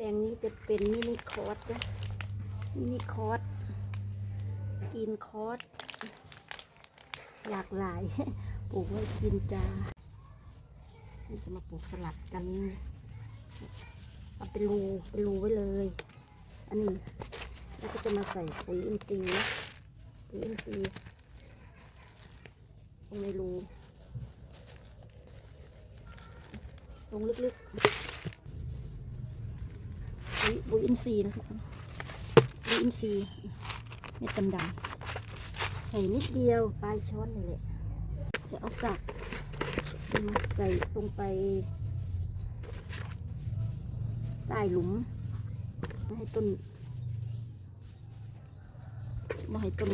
แปลงนี้จะเป็นมินิคอร์สนะมินิคอร์สกินคอร์สหลากหลายปลูกไว้กินจ้านี่จะมาปลูกสลัดกันเอาเป็นรูเป็นรูไว้เลย อันนี้แล้วก็จะมาใส่ปุ๋ยอินทรีย์นะปุ๋ยอินทรีย์ลงในรูลงลึกๆ ปุ๋ยอินทรีย์นะครับปุ๋ยอินทรีย์เม็ดดำๆใส่นิดเดียวปลายช้อนนี่แหละจะเอากลับใส่ลงไปใต้หลุมไม่ให้ต้นไม่ให้ต้น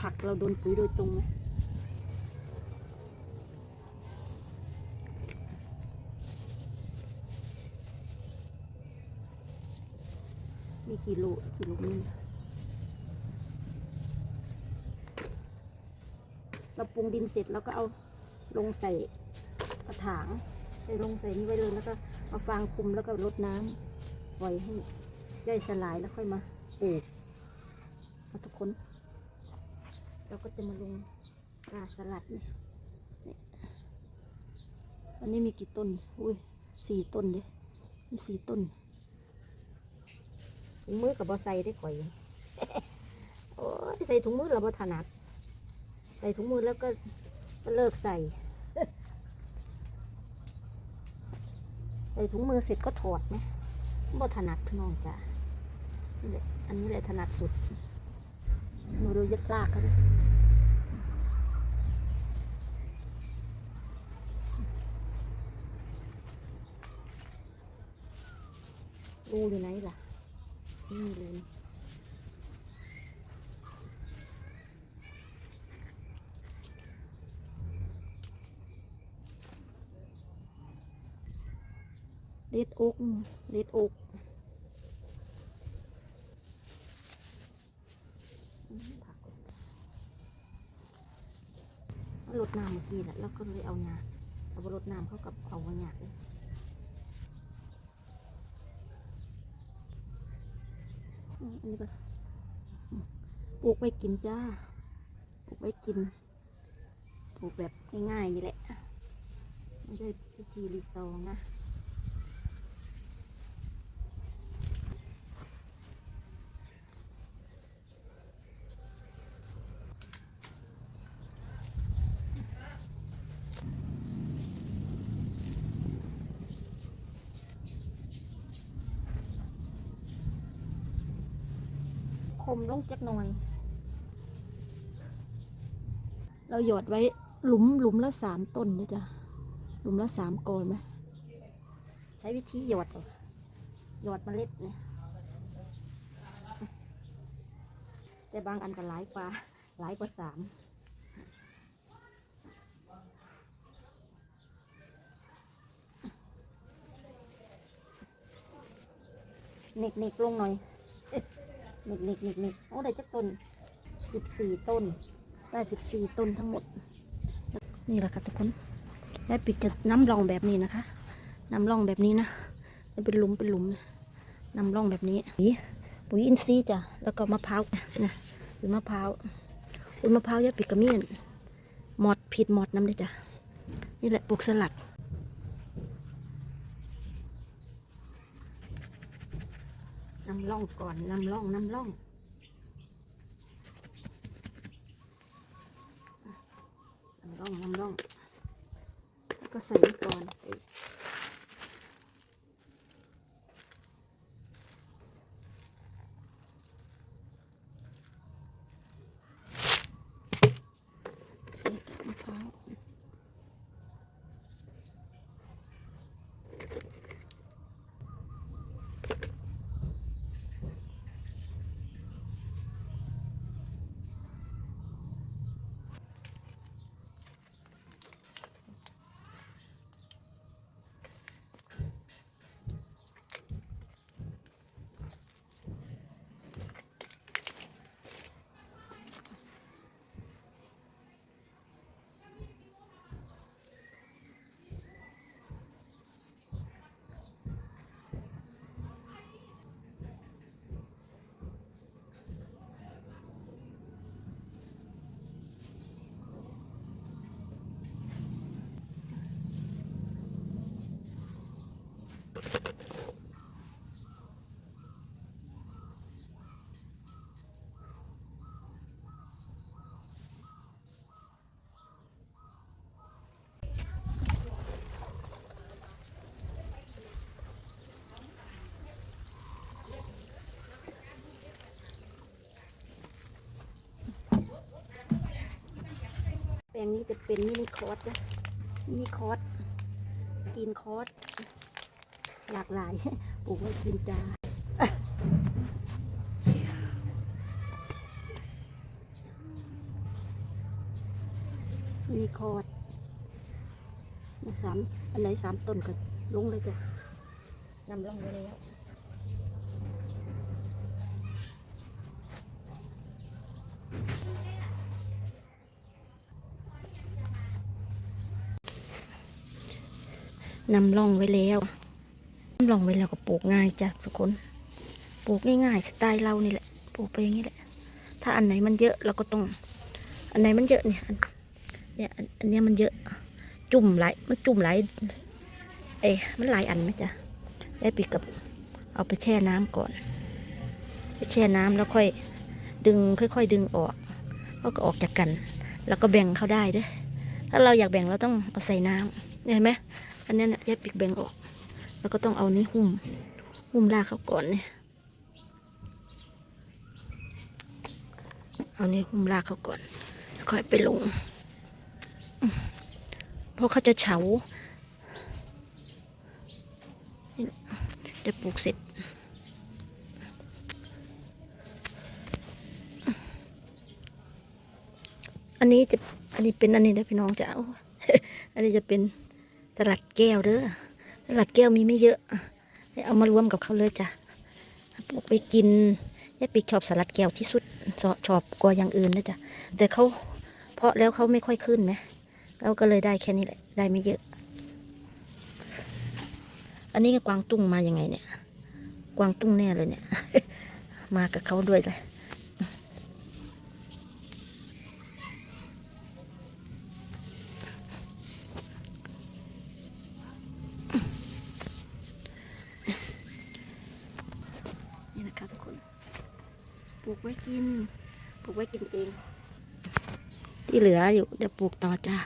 ผักเราโดนปุ๋ยโดยตรงนะ มีกี่โลกี่ลุมนี่เราปรุงดินเสร็จแล้วก็เอาลงใส่กระถางใส่ลงใส่นี่ไว้เลยแล้วก็เอาฟางคลุมแล้วก็รดน้ำปล่อยให้ย่อยสลายแล้วค่อยมาปลูกเอาทุกคน เราก็จะมาลงกาสลัดนี่นี่วันนี้มีกี่ต้น อุ้ยสี่ต้นเด้มีสี่ต้น ถุงมือกับบอใส่ได้ก่อยโอ้ยใส่ถุงมือเราบอถนัด ใส่ถุงมือแล้วก็เลิกใส่ ใส่ถุงมือเสร็จก็ถอดไหมบอถนัดพี่น้องจ้ะนี่แหละอันนี้แหละถนัดสุดหนูดูยึดลากเขาดิรูอยู่ไหนล่ะ นี่เลยเล็ดอกเล็ดอกผักก่อนเอารดน้ำเมื่อกี้แหละแล้วก็เลยเอาน้ำเอาไปรดน้ำเข้ากับเอาวันหยาดเลย อันนี้ก็ปลูกไว้กินจ้าปลูกไว้กินปลูกแบบง่ายๆนี่แหละไม่ใช่พิธีรีตองนะ มลงจักหน่อย เราหยอดไว้หลุมหลุมละสามต้นนี่จ้ะหลุมละสามกอนไหมใช้วิธีหยอดหยอดเมล็ดเนี่ยแต่บางอันก็หลายกว่าหลายกว่าสามเน็กเน็กลงหน่อย เน็กเน็กเน็กเน็กโอ้ได้จักต้นสิบสี่ต้น ได้สิบสี่ต้นทั้งหมด นี่แหละค่ะทุกคนได้ปิดจะน้ำร่องแบบนี้นะคะน้ำร่องแบบนี้นะมันเป็นหลุมเป็นหลุมน้ำร่องแบบนี้นี่ปุ๋ยอินทรีย์จ้ะแล้วก็มะพร้าวนะปุ๋ยมะพร้าวปุ๋ยมะพร้าวยาปิดกระเมียนหมอดผิดหมอดน้ำเลยจ้ะนี่แหละปลูกสลัด น้ำล่องก่อนน้ำล่องน้ำล่องน้ำล่องน้ำล่อง ก็ใส่ก่อน ลงนี้จะเป็นมินิคอร์สนะมินิคอร์สกินคอร์สหลากหลายปลูกไว้กินจ้ามินิคอร์สสามอันไหนสามต้นก็ลงเลยจ้ะนำลงไปแล้ว นำร่องไว้แล้วนำร่องไว้แล้วก็ปลูกง่ายจ้ะทุกคนปลูกง่ายๆสไตล์เรานี่แหละปลูกไปอย่างนี้แหละ ถ้าอันไหนมันเยอะเราก็ต้อง อันไหนมันเยอะเนี่ยอันเนี่ยอันนเนี้ยมันเยอะจุ่มหลายมันจุ่มหลายเอ้มันหลายอันไหมจ๊ะได้ปีกับเอาไปแช่น้ำก่อนไปแช่น้ำแล้วค่อย ดึงค่อย ๆ ดึงออกแล้วก็ออกจากกัน แล้วก็แบ่งเขาได้ด้วยถ้าเราอยากแบ่งเราต้องเอาใส่น้ำเห็นไหม อันนี้เนี่ยแยกปีกแบ่งออก แล้วก็ต้องเอานี้หุ้ม หุ้มรากเขาก่อนเนี่ย เอานี้หุ้มรากเขาก่อน ค่อยไปลง เพราะเขาจะเฉานี่เดี๋ยวปลูกเสร็จอันนี้จะ อันนี้เป็นอันนี้นะพี่น้องจะเอาอันนี้จะเป็น ลัดแก้วเด้อสลัดแก้วมีไม่เยอะ เอามารวมกับเขาเลยจ้ะปลูกไปกินยายปีกชอบสลัดแก้วที่สุดชอบชอบกว่าอย่างอื่นนะจ๊ะแต่เขาเพาะแล้วเขาไม่ค่อยขึ้นไหมเราก็เลยได้แค่นี้แหละ ได้ไม่เยอะ อันนี้ก็กวางตุ้งมาอยังไงเนี่ย กวางตุ้งแน่เลยเนี่ย มากับเขาด้วยเลย ไว้กิน ปลูกไว้กินเอง ที่เหลืออยู่เดี๋ยวปลูกต่อจ้า